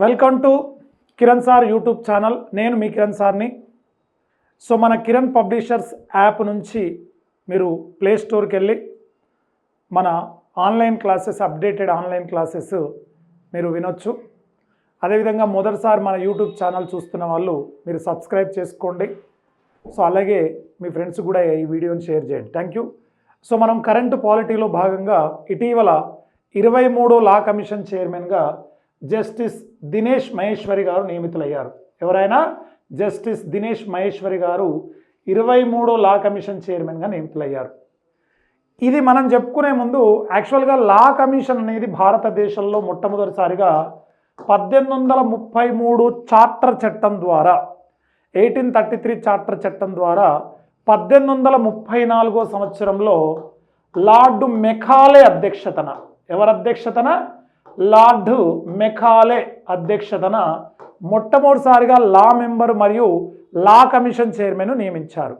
Welcome to Kiran sir YouTube channel. నేను మీ కిరణ్ సార్ని. సో మన కిరణ్ పబ్లిషర్స్ యాప్ నుంచి మీరు ప్లే స్టోర్కి వెళ్ళి మన online classes updated online classes మీరు వినొచ్చు. అదేవిధంగా మొదటిసారి మన యూట్యూబ్ ఛానల్ చూస్తున్న వాళ్ళు మీరు సబ్స్క్రైబ్ చేసుకోండి. సో అలాగే మీ ఫ్రెండ్స్ కూడా ఈ వీడియోని షేర్ చేయండి. Thank you. సో మనం కరెంటు పాలిటీలో భాగంగా ఇటీవల ఇరవై మూడో లా కమిషన్ చైర్మన్గా జస్టిస్ దినేష్ మహేశ్వరి గారు నియమితులయ్యారు. ఎవరైనా జస్టిస్ దినేష్ మహేశ్వరి గారు ఇరవై మూడో లా కమిషన్ చైర్మన్గా నియమితులయ్యారు. ఇది మనం చెప్పుకునే ముందు యాక్చువల్గా లా కమిషన్ అనేది భారతదేశంలో మొట్టమొదటిసారిగా పద్దెనిమిది వందల ముప్పై మూడు చార్టర్ చట్టం ద్వారా ఎయిటీన్ థర్టీ త్రీ చార్టర్ చట్టం ద్వారా పద్దెనిమిది వందల ముప్పై నాలుగో సంవత్సరంలో లార్డు మెకాలే అధ్యక్షతన. ఎవరి అధ్యక్షతన? లార్డు మెకాలే అధ్యక్షతన మొట్టమొదటిసారిగా లా మెంబర్ మరియు లా కమిషన్ చైర్మన్ నియమించారు.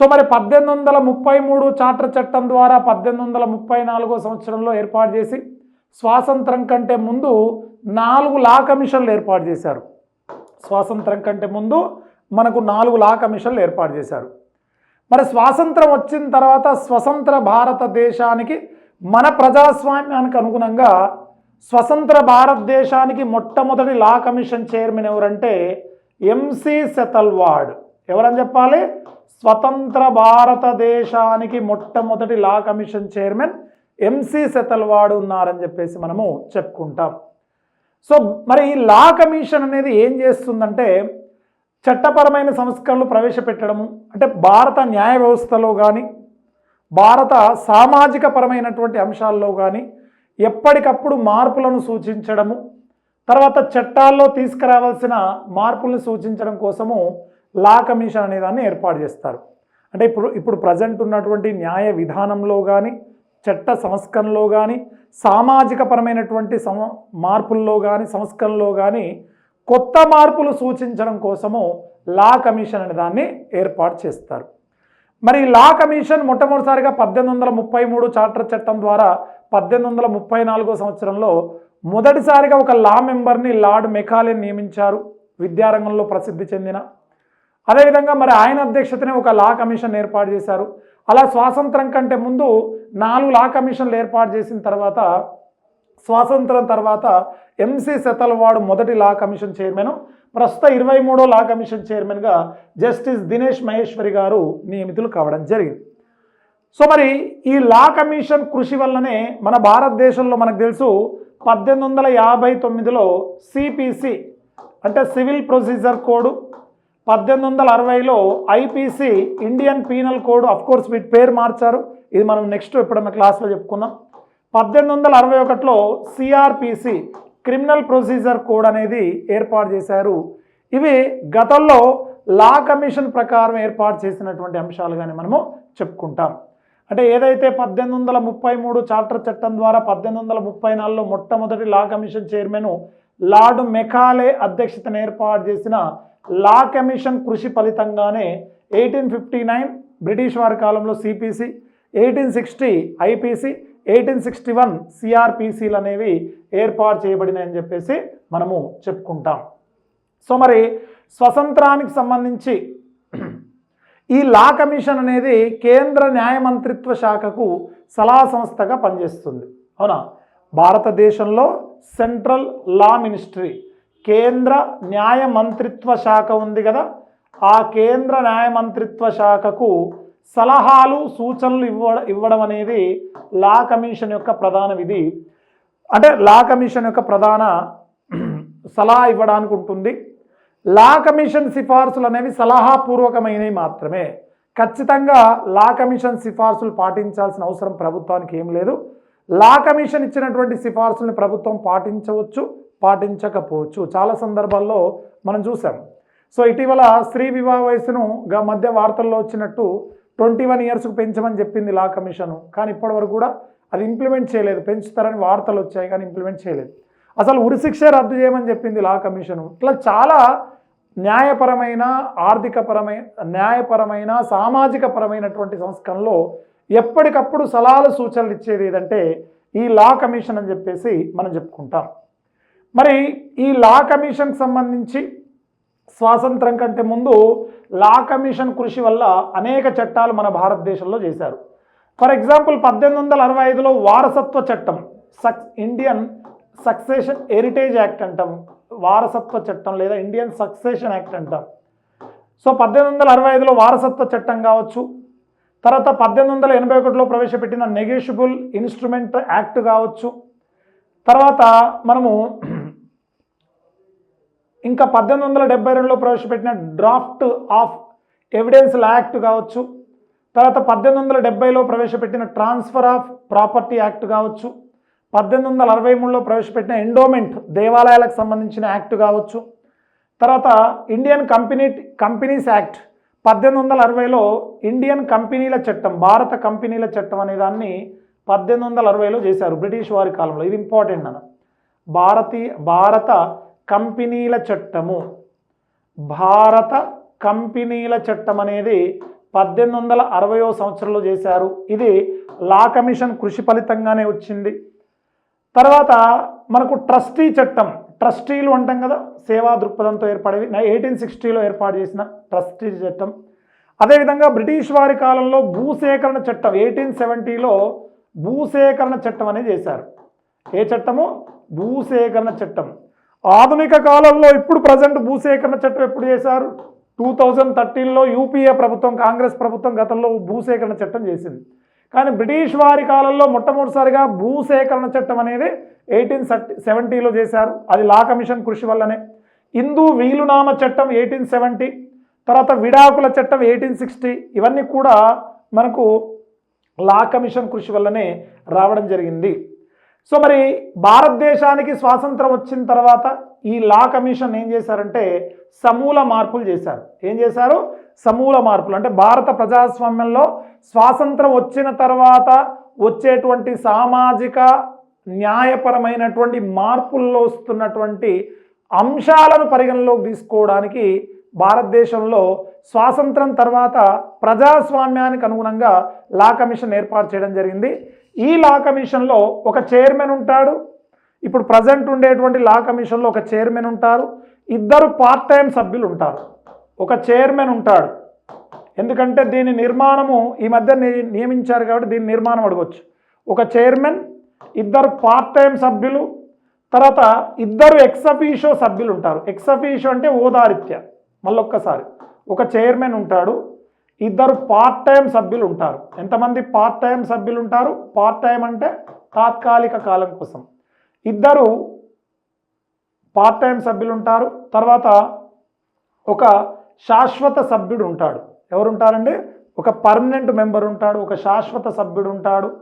సో మరి పద్దెనిమిది వందల ముప్పై మూడు చార్టర్ చట్టం ద్వారా పద్దెనిమిది వందల ముప్పై నాలుగో సంవత్సరంలో ఏర్పాటు చేసి స్వాతంత్రం కంటే ముందు నాలుగు లా కమిషన్లు ఏర్పాటు చేశారు. స్వాతంత్రం కంటే ముందు మనకు నాలుగు లా కమిషన్లు ఏర్పాటు చేశారు. మరి స్వాతంత్రం వచ్చిన తర్వాత స్వతంత్ర భారతదేశానికి మన ప్రజాస్వామ్యానికి అనుగుణంగా స్వతంత్ర భారతదేశానికి మొట్టమొదటి లా కమిషన్ చైర్మన్ ఎవరంటే ఎంసి సెతల్వాడ్ ఎవరని చెప్పాలి? స్వతంత్ర భారతదేశానికి మొట్టమొదటి law commission chairman MC Setalvad ఉన్నారని చెప్పేసి మనము చెప్పుకుంటాం. సో మరి ఈ లా కమిషన్ అనేది ఏం చేస్తుందంటే చట్టపరమైన సంస్కరణలు ప్రవేశపెట్టడము అంటే భారత న్యాయ వ్యవస్థలో కానీ భారత సామాజిక పరమైనటువంటి అంశాల్లో కానీ ఎప్పటికప్పుడు మార్పులను సూచించడము తర్వాత చట్టాల్లో తీసుకురావాల్సిన మార్పులను సూచించడం కోసము లా కమిషన్ అనే దాన్ని ఏర్పాటు చేస్తారు. అంటే ఇప్పుడు ఇప్పుడు ప్రజెంట్ ఉన్నటువంటి న్యాయ విధానంలో కానీ చట్ట సంస్కరణలో కానీ సామాజిక పరమైనటువంటి సమ మార్పుల్లో కానీ సంస్కరణలో కానీ కొత్త మార్పులు సూచించడం కోసము లా కమిషన్ అనే దాన్ని ఏర్పాటు చేస్తారు. మరి లా కమిషన్ మొట్టమొదటిసారిగా పద్దెనిమిది వందల ముప్పై మూడు చార్టర్ చట్టం ద్వారా పద్దెనిమిది వందల ముప్పై నాలుగో సంవత్సరంలో మొదటిసారిగా ఒక లా మెంబర్ని లార్డ్ మెకాలే నియమించారు. విద్యారంగంలో ప్రసిద్ధి చెందిన. అదేవిధంగా మరి ఆయన అధ్యక్షతనే ఒక లా కమిషన్ ఏర్పాటు చేశారు. అలా స్వాతంత్రం కంటే ముందు నాలుగు లా కమిషన్లు ఏర్పాటు చేసిన తర్వాత స్వాతంత్రం తర్వాత ఎంసీ సెతల్వాడు మొదటి లా కమిషన్ చైర్మన్ ప్రస్తుత ఇరవై మూడో లా కమిషన్ చైర్మన్గా జస్టిస్ దినేష్ మహేశ్వరి గారు నియమితులు కావడం జరిగింది. సో మరి ఈ లా కమిషన్ కృషి వల్లనే మన భారతదేశంలో మనకు తెలుసు పద్దెనిమిది వందల యాభై తొమ్మిదిలో సిపిసి అంటే సివిల్ ప్రొసీజర్ కోడ్ పద్దెనిమిది వందల అరవైలో IPC Indian penal code of course వీటి పేరు మార్చారు. ఇది మనం నెక్స్ట్ ఎప్పుడన్నా క్లాస్లో చెప్పుకుందాం. పద్దెనిమిది వందల అరవై ఒకటిలో సిఆర్పిసి క్రిమినల్ ప్రొసీజర్ కోడ్ అనేది ఏర్పాటు చేశారు. ఇవి గతంలో లా కమిషన్ ప్రకారం ఏర్పాటు చేసినటువంటి అంశాలుగానే మనము చెప్పుకుంటాం. అంటే ఏదైతే పద్దెనిమిది వందల ముప్పై మూడు చార్టర్ చట్టం ద్వారా పద్దెనిమిది వందల ముప్పై నాలుగులో మొట్టమొదటి law commission chairman Lord Macaulay అధ్యక్షతను ఏర్పాటు చేసిన లా కమిషన్ కృషి ఫలితంగానే ఎయిటీన్ ఫిఫ్టీ నైన్ బ్రిటిష్ వారి కాలంలో CPC eighteen sixty IPC eighteen sixty one సిఆర్పిసిలు అనేవి ఏర్పాటు చేయబడినాయని చెప్పేసి మనము చెప్పుకుంటాం. సో మరి స్వతంత్రానికి సంబంధించి ఈ లా కమిషన్ అనేది కేంద్ర న్యాయ మంత్రిత్వ శాఖకు సలహా సంస్థగా పనిచేస్తుంది. అవునా? భారతదేశంలో సెంట్రల్ లా మినిస్ట్రీ కేంద్ర న్యాయ మంత్రిత్వ శాఖ ఉంది కదా. ఆ కేంద్ర న్యాయ మంత్రిత్వ శాఖకు సలహాలు సూచనలు ఇవ్వ ఇవ్వడం అనేది లా కమిషన్ యొక్క ప్రధాన విధి. అంటే లా కమిషన్ యొక్క ప్రధాన సలహా ఇవ్వడానికి ఉంటుంది. లా కమిషన్ సిఫార్సులు అనేవి సలహాపూర్వకమైనవి మాత్రమే. ఖచ్చితంగా లా కమిషన్ సిఫార్సులు పాటించాల్సిన అవసరం ప్రభుత్వానికి ఏం లేదు. లా కమిషన్ ఇచ్చినటువంటి సిఫార్సుల్ని ప్రభుత్వం పాటించవచ్చు పాటించకపోవచ్చు. చాలా సందర్భాల్లో మనం చూసాం సో ఇటీవల స్త్రీ వివాహ వయసును మధ్య వార్తల్లో వచ్చినట్టు ట్వంటీ వన్ ఇయర్స్కు పెంచమని చెప్పింది లా కమిషను. కానీ ఇప్పటివరకు కూడా అది ఇంప్లిమెంట్ చేయలేదు. పెంచుతారని వార్తలు వచ్చాయి కానీ ఇంప్లిమెంట్ చేయలేదు. అసలు ఉరిశిక్ష రద్దు చేయమని చెప్పింది లా కమిషను. ఇట్లా చాలా న్యాయపరమైన ఆర్థికపరమైన న్యాయపరమైన సామాజిక పరమైనటువంటి సంస్కరణలో ఎప్పటికప్పుడు సలహాలు సూచనలు ఇచ్చేది ఏదంటే ఈ లా కమిషన్ అని చెప్పేసి మనం చెప్పుకుంటాం. మరి ఈ లా కమిషన్కి సంబంధించి స్వాతంత్రం కంటే ముందు లా కమిషన్ కృషి వల్ల అనేక చట్టాలు మన భారతదేశంలో చేశారు. ఫర్ ఎగ్జాంపుల్ పద్దెనిమిది వందల అరవై ఐదులో వారసత్వ చట్టం సక్ ఇండియన్ సక్సెషన్ హెరిటేజ్ యాక్ట్ అంటాం. వారసత్వ చట్టం లేదా ఇండియన్ సక్సెషన్ యాక్ట్ అంటాం. సో పద్దెనిమిది వందల అరవై ఐదులో వారసత్వ చట్టం కావచ్చు. తర్వాత పద్దెనిమిది వందల ఎనభై ఒకటిలో ప్రవేశపెట్టిన నెగోషియబుల్ ఇన్స్ట్రుమెంట్ యాక్ట్ కావచ్చు. తర్వాత మనము ఇంకా పద్దెనిమిది వందల డెబ్బై రెండులో ప్రవేశపెట్టిన డ్రాఫ్ట్ ఆఫ్ ఎవిడెన్స్ల యాక్ట్ కావచ్చు. తర్వాత పద్దెనిమిది వందల డెబ్బైలో ప్రవేశపెట్టిన ట్రాన్స్ఫర్ ఆఫ్ ప్రాపర్టీ యాక్ట్ కావచ్చు. పద్దెనిమిది వందల అరవై మూడులో ప్రవేశపెట్టిన ఎండోమెంట్ దేవాలయాలకు సంబంధించిన యాక్ట్ కావచ్చు. తర్వాత ఇండియన్ కంపెనీ కంపెనీస్ యాక్ట్ పద్దెనిమిది వందల అరవైలో ఇండియన్ కంపెనీల చట్టం భారత కంపెనీల చట్టం అనే దాన్ని పద్దెనిమిది వందల అరవైలో చేశారు బ్రిటిష్ వారి కాలంలో. ఇది ఇంపార్టెంట్ అన్న. భారతీయ భారత కంపెనీల చట్టము. భారత కంపెనీల చట్టం అనేది పద్దెనిమిది వందల అరవయో సంవత్సరంలో చేశారు. ఇది లా కమిషన్ కృషి ఫలితంగానే వచ్చింది. తర్వాత మనకు ట్రస్టీ చట్టం ట్రస్టీలు అంటాం కదా సేవా దృక్పథంతో ఏర్పడేవి. ఎయిటీన్ సిక్స్టీలో ఏర్పాటు చేసిన ట్రస్టీ చట్టం. అదేవిధంగా బ్రిటిష్ వారి కాలంలో భూసేకరణ చట్టం ఎయిటీన్ సెవెంటీలో భూసేకరణ చట్టం అనేది చేశారు. ఏ చట్టము? భూసేకరణ చట్టం. ఆధునిక కాలంలో ఇప్పుడు ప్రజెంట్ భూసేకరణ చట్టం ఎప్పుడు చేశారు? టూ థౌజండ్ థర్టీన్లో యూపీఏ ప్రభుత్వం కాంగ్రెస్ ప్రభుత్వం గతంలో భూసేకరణ చట్టం చేసింది. కానీ బ్రిటిష్ వారి కాలంలో మొట్టమొదటిసారిగా భూసేకరణ చట్టం అనేది ఎయిటీన్ సెవెంటీలో చేశారు. అది లా కమిషన్ కృషి వల్లనే. హిందూ వీలునామ చట్టం ఎయిటీన్ సెవెంటీ తర్వాత విడాకుల చట్టం ఎయిటీన్ సిక్స్టీ ఇవన్నీ కూడా మనకు లా కమిషన్ కృషి వల్లనే రావడం జరిగింది. సో మరి భారతదేశానికి స్వాతంత్రం వచ్చిన తర్వాత ఈ లా కమిషన్ ఏం చేశారంటే సమూల మార్పులు చేశారు. ఏం చేశారు? సమూల మార్పులు. అంటే భారత ప్రజాస్వామ్యంలో స్వాతంత్రం వచ్చిన తర్వాత వచ్చేటువంటి సామాజిక న్యాయపరమైనటువంటి మార్పుల్లో వస్తున్నటువంటి అంశాలను పరిగణలోకి తీసుకోవడానికి భారతదేశంలో స్వాతంత్రం తర్వాత ప్రజాస్వామ్యానికి అనుగుణంగా లా కమిషన్ ఏర్పాటు చేయడం జరిగింది. ఈ లా కమిషన్లో ఒక చైర్మన్ ఉంటాడు. ఇప్పుడు ప్రజెంట్ ఉండేటువంటి లా కమిషన్లో ఒక చైర్మన్ ఉంటారు. ఇద్దరు పార్ట్ టైం సభ్యులు ఉంటారు. ఒక చైర్మన్ ఉంటాడు. ఎందుకంటే దీని నిర్మాణము ఈ మధ్య ని- నియమించారు కాబట్టి దీని నిర్మాణం అడగవచ్చు ఒక చైర్మన్ ఇద్దరు పార్ట్ టైం సభ్యులు తర్వాత ఇద్దరు ఎక్సఫీషో సభ్యులు ఉంటారు. ఎక్సఫీషో అంటే ఓదారిత్య మళ్ళొక్కసారి. ఒక చైర్మన్ ఉంటాడు. ఇద్దరు పార్ట్ టైం సభ్యులు ఉంటారు. ఎంతమంది పార్ట్ టైం సభ్యులు ఉంటారు? పార్ట్ టైం అంటే తాత్కాలిక కాలం కోసం. ఇద్దరు పార్ట్ టైం సభ్యులు ఉంటారు. తర్వాత ఒక శాశ్వత సభ్యుడు ఉంటాడు. ఎవరుంటారండి? ఒక పర్మనెంట్ మెంబర్ ఉంటాడు ఒక శాశ్వత సభ్యుడు ఉంటాడు.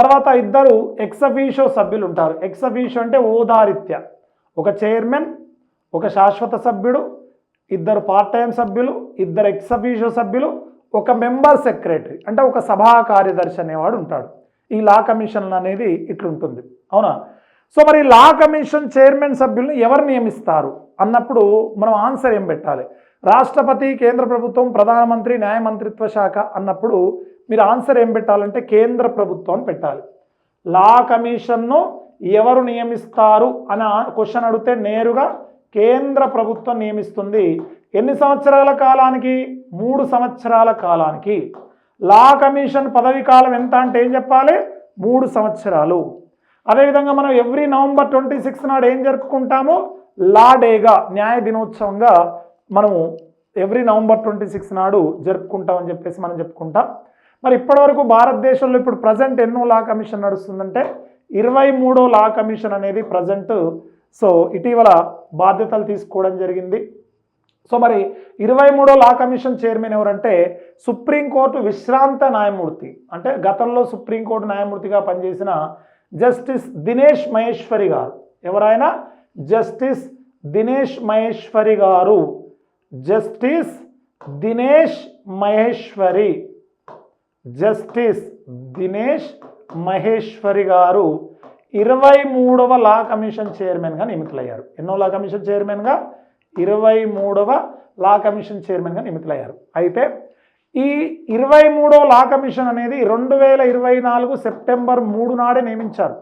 తర్వాత ఇద్దరు ఎక్సఫీషో సభ్యులు ఉంటారు. ఎక్సఫీషో అంటే ఓదారిత్య. ఒక చైర్మన్ ఒక శాశ్వత సభ్యుడు ఇద్దరు పార్ట్ టైం సభ్యులు ఇద్దరు ఎక్సఫీషో సభ్యులు ఒక మెంబర్ సెక్రటరీ అంటే ఒక సభా కార్యదర్శి అనేవాడు ఉంటాడు. ఈ లా కమిషన్ అనేది ఇట్లుంటుంది. అవునా? సో మరి లా కమిషన్ చైర్మన్ సభ్యులను ఎవరు నియమిస్తారు? అన్నప్పుడు మనం ఆన్సర్ ఏం పెట్టాలి? రాష్ట్రపతి కేంద్ర ప్రభుత్వం ప్రధానమంత్రి న్యాయ మంత్రిత్వ శాఖ అన్నప్పుడు మీరు ఆన్సర్ ఏం పెట్టాలంటే కేంద్ర ప్రభుత్వం అని పెట్టాలి. లా కమిషన్ను ఎవరు నియమిస్తారు? అని క్వశ్చన్ అడిగితే నేరుగా కేంద్ర ప్రభుత్వం నియమిస్తుంది. ఎన్ని సంవత్సరాల కాలానికి? మూడు సంవత్సరాల కాలానికి. లా కమిషన్ పదవి కాలం ఎంత అంటే ఏం చెప్పాలి? మూడు సంవత్సరాలు. అదేవిధంగా మనం ఎవ్రీ నవంబర్ ట్వంటీ సిక్స్ నాడు ఏం జరుపుకుంటామో? లా డేగా న్యాయ దినోత్సవంగా మనము ఎవ్రీ నవంబర్ ట్వంటీ సిక్స్ నాడు జరుపుకుంటామని చెప్పేసి మనం చెప్పుకుంటాం. మరి ఇప్పటివరకు భారతదేశంలో ఇప్పుడు ప్రజెంట్ ఎన్నో లా కమిషన్ నడుస్తుందంటే ఇరవై మూడో లా కమిషన్ అనేది ప్రజెంట్ సో ఇటీవల బాధ్యతలు తీసుకోవడం జరిగింది. సో మరి ఇరవై మూడో లా కమిషన్ చైర్మన్ ఎవరంటే సుప్రీంకోర్టు విశ్రాంత న్యాయమూర్తి. అంటే గతంలో సుప్రీంకోర్టు న్యాయమూర్తిగా పనిచేసిన జస్టిస్ దినేష్ మహేశ్వరి గారు. ఎవరైనా? Justice Dinesh Maheshwari garu. Justice Dinesh Maheshwari. Justice Dinesh Maheshwari garu. ఇరవై మూడవ లా కమిషన్ చైర్మన్గా నియమితులయ్యారు. ఎన్నో లా కమిషన్ చైర్మన్గా? ఇరవై మూడవ లా కమిషన్ చైర్మన్గా నియమితులయ్యారు. అయితే ఈ ఇరవై మూడవ లా కమిషన్ అనేది రెండు వేల ఇరవై నాలుగు సెప్టెంబర్ మూడు నాడే నియమించారు.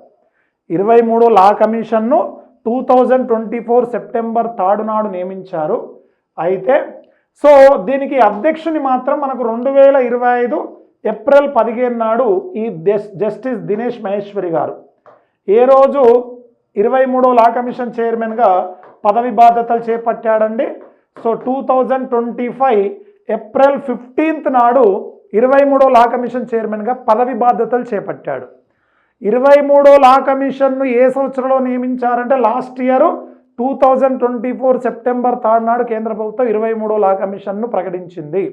ఇరవై మూడో లా కమిషన్ను two thousand twenty four September third నాడు నియమించారు. అయితే సో దీనికి అధ్యక్షుని మాత్రం మనకు రెండు వేల ఇరవై ఐదు ఏప్రిల్ పదిహేను నాడు ఈ జస్టిస్ దినేష్ మహేశ్వరి గారు. ఏ రోజు ఇరవై మూడో లా కమిషన్ చైర్మన్గా పదవి బాధ్యతలు చేపట్టాడండి? So two thousand twenty five April fifteenth నాడు ఇరవై మూడో లా కమిషన్ చైర్మన్గా పదవి బాధ్యతలు చేపట్టాడు. ఇరవై మూడో లా కమిషన్ను ఏ సంవత్సరంలో నియమించారంటే last year two thousand twenty four September third నాడు కేంద్ర ప్రభుత్వం ఇరవై మూడో లా కమిషన్ను ప్రకటించింది.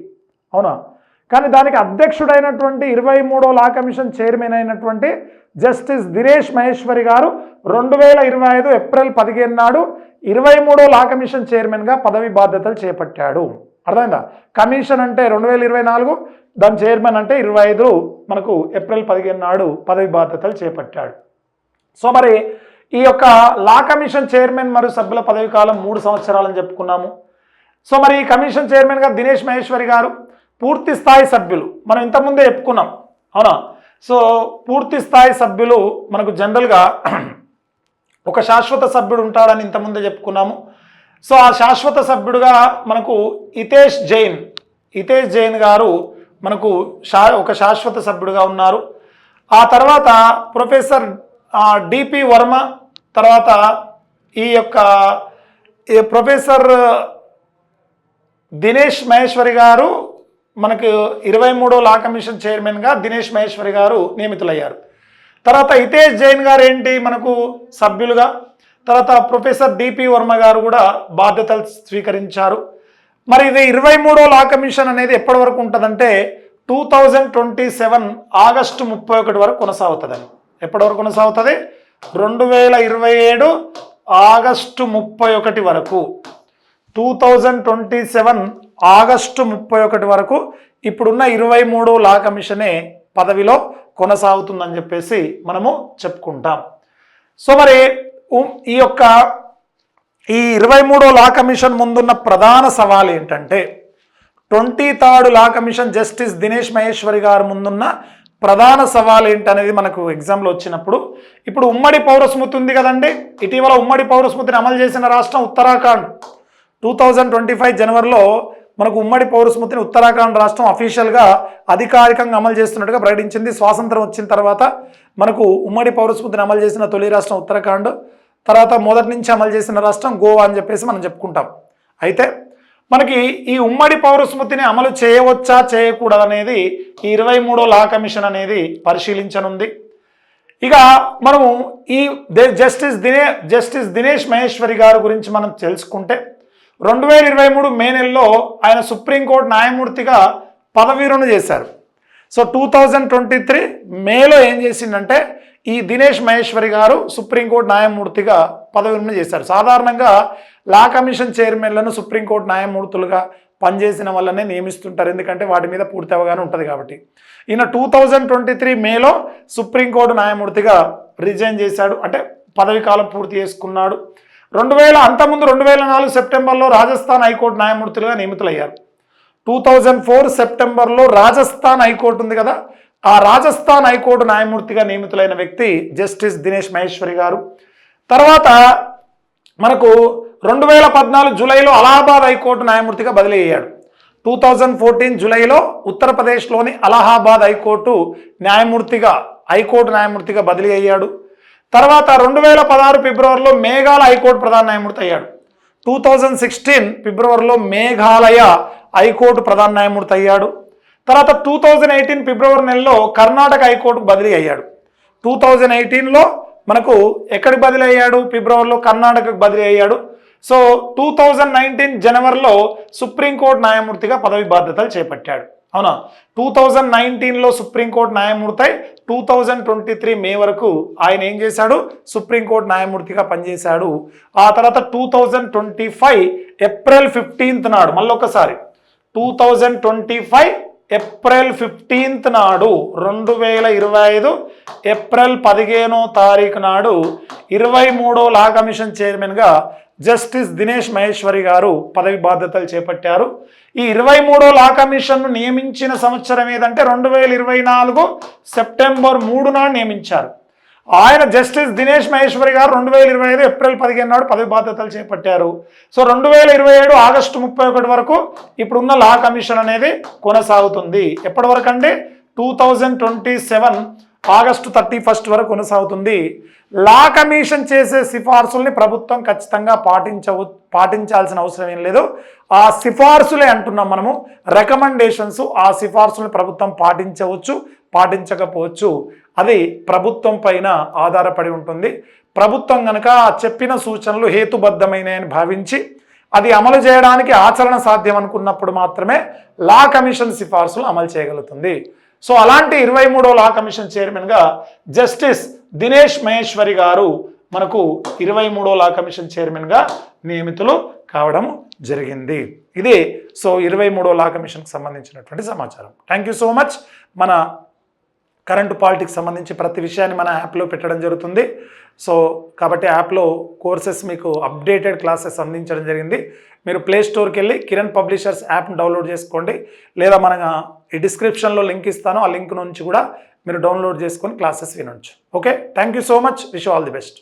అవునా? కానీ దానికి అధ్యక్షుడైనటువంటి ఇరవై మూడో లా కమిషన్ చైర్మన్ అయినటువంటి జస్టిస్ దినేష్ మహేశ్వరి గారు రెండు వేల ఇరవై ఐదు ఏప్రిల్ పదిహేను నాడు ఇరవై మూడో లా కమిషన్ చైర్మన్గా పదవి బాధ్యతలు చేపట్టాడు. అర్థమైందా? కమిషన్ అంటే రెండు వేల ఇరవై నాలుగు దాని చైర్మన్ అంటే ఇరవై ఐదు మనకు ఏప్రిల్ పదిహేను నాడు పదవి బాధ్యతలు చేపట్టాడు. సో మరి ఈ యొక్క లా కమిషన్ చైర్మన్ మరియు సభ్యుల పదవి కాలం మూడు సంవత్సరాలని చెప్పుకున్నాము. సో మరి ఈ కమిషన్ చైర్మన్గా దినేష్ మహేశ్వరి గారు పూర్తి స్థాయి సభ్యులు. మనం ఇంతకుముందే చెప్పుకున్నాం. అవునా? సో పూర్తి స్థాయి సభ్యులు మనకు జనరల్గా ఒక శాశ్వత సభ్యుడు ఉంటాడని ఇంతకుముందే చెప్పుకున్నాము. సో ఆ శాశ్వత సభ్యుడుగా మనకు హితేష్ జైన్ హితేష్ జైన్ గారు మనకు శా ఒక శాశ్వత సభ్యుడుగా ఉన్నారు. ఆ తర్వాత ప్రొఫెసర్ డిపి వర్మ తర్వాత ఈ యొక్క ఈ ప్రొఫెసర్ దినేష్ మహేశ్వరి గారు మనకు ఇరవై మూడో లా కమిషన్ చైర్మన్గా దినేష్ మహేశ్వరి గారు నియమితులయ్యారు. తర్వాత హితేష్ జైన్ గారు ఏంటి మనకు సభ్యులుగా? తర్వాత ప్రొఫెసర్ డిపి వర్మ గారు కూడా బాధ్యతలు స్వీకరించారు. మరి ఇది ఇరవై మూడో లా కమిషన్ అనేది ఎప్పటి వరకు ఉంటుందంటే two thousand twenty seven August ముప్పై ఒకటి వరకు కొనసాగుతుందని. ఎప్పటి వరకు కొనసాగుతుంది? రెండు వేల ఇరవై ఏడు ఆగస్టు ముప్పై ఒకటి వరకు. Two thousand twenty seven August ముప్పై ఒకటి వరకు ఇప్పుడున్న ఇరవై మూడు లా కమిషనే పదవిలో కొనసాగుతుందని చెప్పేసి మనము చెప్పుకుంటాం. సో మరి ఉ- ఈ యొక్క ఈ ఇరవై మూడో లా కమిషన్ ముందున్న ప్రధాన సవాల్ ఏంటంటే twenty third law commission justice Dinesh Maheshwari garu ముందున్న ప్రధాన సవాల్ ఏంటనేది మనకు ఎగ్జామ్లో వచ్చినప్పుడు ఇప్పుడు ఉమ్మడి పౌరస్మృతి ఉంది కదండి ఇటీవల ఉమ్మడి పౌరస్మృతిని అమలు చేసిన రాష్ట్రం Uttarakhand. Two thousand twenty five జనవరిలో మనకు ఉమ్మడి పౌరస్మృతిని ఉత్తరాఖండ్ రాష్ట్రం అఫీషియల్గా అధికారికంగా అమలు చేస్తున్నట్టుగా ప్రకటించింది. స్వాతంత్రం వచ్చిన తర్వాత మనకు ఉమ్మడి పౌరస్మృతిని అమలు చేసిన తొలి రాష్ట్రం ఉత్తరాఖండ్. తర్వాత మొదటి నుంచి అమలు చేసిన రాష్ట్రం గోవా అని చెప్పేసి మనం చెప్పుకుంటాం. అయితే మనకి ఈ ఉమ్మడి పౌరస్మృతిని అమలు చేయవచ్చా చేయకూడదనేది ఈ ఇరవై మూడో లా కమిషన్ అనేది పరిశీలించనుంది. ఇక మనము ఈ జస్టిస్ దినే జస్టిస్ దినేష్ మహేశ్వరి గారి గురించి మనం తెలుసుకుంటే రెండు వేల ఇరవై మూడు మే నెలలో ఆయన సుప్రీంకోర్టు న్యాయమూర్తిగా పదవీరణ చేశారు. So two thousand twenty three మేలో ఏం చేసిందంటే ఈ దినేష్ మహేశ్వరి గారు సుప్రీంకోర్టు న్యాయమూర్తిగా పదవిరమణ చేశారు. సాధారణంగా లా కమిషన్ చైర్మన్లను సుప్రీంకోర్టు న్యాయమూర్తులుగా పనిచేసిన వల్లనే నియమిస్తుంటారు. ఎందుకంటే వాటి మీద పూర్తి అవగాహన ఉంటుంది కాబట్టి. ఈయన టూ థౌజండ్ ట్వంటీ త్రీ మేలో సుప్రీంకోర్టు న్యాయమూర్తిగా రిజైన్ చేశాడు. అంటే పదవి కాలం పూర్తి చేసుకున్నాడు. రెండు వేల అంతకుముందు రెండు వేల నాలుగు సెప్టెంబర్లో రాజస్థాన్ హైకోర్టు న్యాయమూర్తులుగా నియమితులయ్యారు. టూ థౌజండ్ ఫోర్ సెప్టెంబర్లో రాజస్థాన్ హైకోర్టు ఉంది కదా? ఆ రాజస్థాన్ హైకోర్టు న్యాయమూర్తిగా నియమితులైన వ్యక్తి జస్టిస్ దినేష్ మహేశ్వరి గారు. తర్వాత మనకు రెండు వేల పద్నాలుగు జూలైలో అలహాబాద్ హైకోర్టు న్యాయమూర్తిగా బదిలీ అయ్యాడు. టూ థౌజండ్ ఫోర్టీన్ జూలైలో ఉత్తరప్రదేశ్లోని అలహాబాద్ హైకోర్టు న్యాయమూర్తిగా హైకోర్టు న్యాయమూర్తిగా బదిలీ అయ్యాడు. తర్వాత రెండు వేల పదహారు ఫిబ్రవరిలో మేఘాలయ హైకోర్టు ప్రధాన న్యాయమూర్తి అయ్యాడు. టూ థౌజండ్ సిక్స్టీన్ ఫిబ్రవరిలో మేఘాలయ హైకోర్టు ప్రధాన న్యాయమూర్తి అయ్యాడు. తర్వాత టూ థౌజండ్ ఎయిటీన్ ఫిబ్రవరి నెలలో కర్ణాటక హైకోర్టుకు బదిలీ అయ్యాడు. టూ థౌజండ్ ఎయిటీన్లో మనకు ఎక్కడికి బదిలీ అయ్యాడు? ఫిబ్రవరిలో కర్ణాటకకు బదిలీ అయ్యాడు. సో టూ థౌజండ్ నైన్టీన్ జనవరిలో సుప్రీంకోర్టు న్యాయమూర్తిగా పదవి బాధ్యతలు చేపట్టాడు. అవునా? టూ థౌజండ్ నైన్టీన్లో సుప్రీంకోర్టు న్యాయమూర్తి అయి two thousand twenty three May వరకు ఆయన ఏం చేశాడు? సుప్రీంకోర్టు న్యాయమూర్తిగా పనిచేశాడు. ఆ తర్వాత two thousand twenty five April fifteenth నాడు మళ్ళొకసారి two thousand twenty five April fifteenth నాడు రెండు వేల ఇరవై ఐదు ఏప్రిల్ పదిహేనో తారీఖు నాడు ఇరవై మూడో లా కమిషన్ చైర్మన్గా జస్టిస్ దినేష్ మహేశ్వరి గారు పదవి బాధ్యతలు చేపట్టారు. ఈ ఇరవై మూడో లా కమిషన్ను నియమించిన సంవత్సరం ఏదంటే రెండు వేల ఇరవై నాలుగు సెప్టెంబర్ మూడున నియమించారు. ఆయన జస్టిస్ దినేష్ మహేశ్వరి గారు రెండు వేల ఇరవై ఐదు ఏప్రిల్ పదిహేను నాడు పదవి బాధ్యతలు చేపట్టారు. సో రెండు వేల ఇరవై ఏడు ఆగస్టు ముప్పై ఒకటి వరకు ఇప్పుడున్న లా కమిషన్ అనేది కొనసాగుతుంది. ఎప్పటి వరకు అంటే two thousand twenty seven August thirty first వరకు కొనసాగుతుంది. లా కమిషన్ చేసే సిఫార్సుల్ని ప్రభుత్వం ఖచ్చితంగా పాటించవు పాటించాల్సిన అవసరం ఏం లేదు. ఆ సిఫార్సులే అంటున్నాం మనము. రికమెండేషన్స్ ఆ సిఫార్సుల్ని ప్రభుత్వం పాటించవచ్చు పాటించకపోవచ్చు. అది ప్రభుత్వం పైన ఆధారపడి ఉంటుంది. ప్రభుత్వం కనుక చెప్పిన సూచనలు హేతుబద్ధమైనాయని భావించి అది అమలు చేయడానికి ఆచరణ సాధ్యం అనుకున్నప్పుడు మాత్రమే లా కమిషన్ సిఫార్సులు అమలు చేయగలుగుతుంది. సో అలాంటి ఇరవై మూడో లా కమిషన్ చైర్మన్గా జస్టిస్ దినేష్ మహేశ్వరి గారు మనకు ఇరవై మూడో లా కమిషన్ చైర్మన్గా నియమితులు కావడం జరిగింది. ఇది సో ఇరవై మూడో లా కమిషన్కి సంబంధించినటువంటి సమాచారం. థ్యాంక్ యూ సో మచ్ మన కరెంటు పాలిటిక్స్ సంబంధించి ప్రతి విషయాన్ని మన యాప్లో పెట్టడం జరుగుతుంది. సో కాబట్టి యాప్లో కోర్సెస్ మీకు అప్డేటెడ్ క్లాసెస్ అందించడం జరిగింది. మీరు ప్లే స్టోర్కి వెళ్ళి కిరణ్ పబ్లిషర్స్ యాప్ని డౌన్లోడ్ చేసుకోండి. లేదా మన ఈ డిస్క్రిప్షన్లో లింక్ ఇస్తాను. ఆ లింక్ నుంచి కూడా మీరు డౌన్లోడ్ చేసుకొని క్లాసెస్ వినొచ్చు. Okay thank you so much wish all the best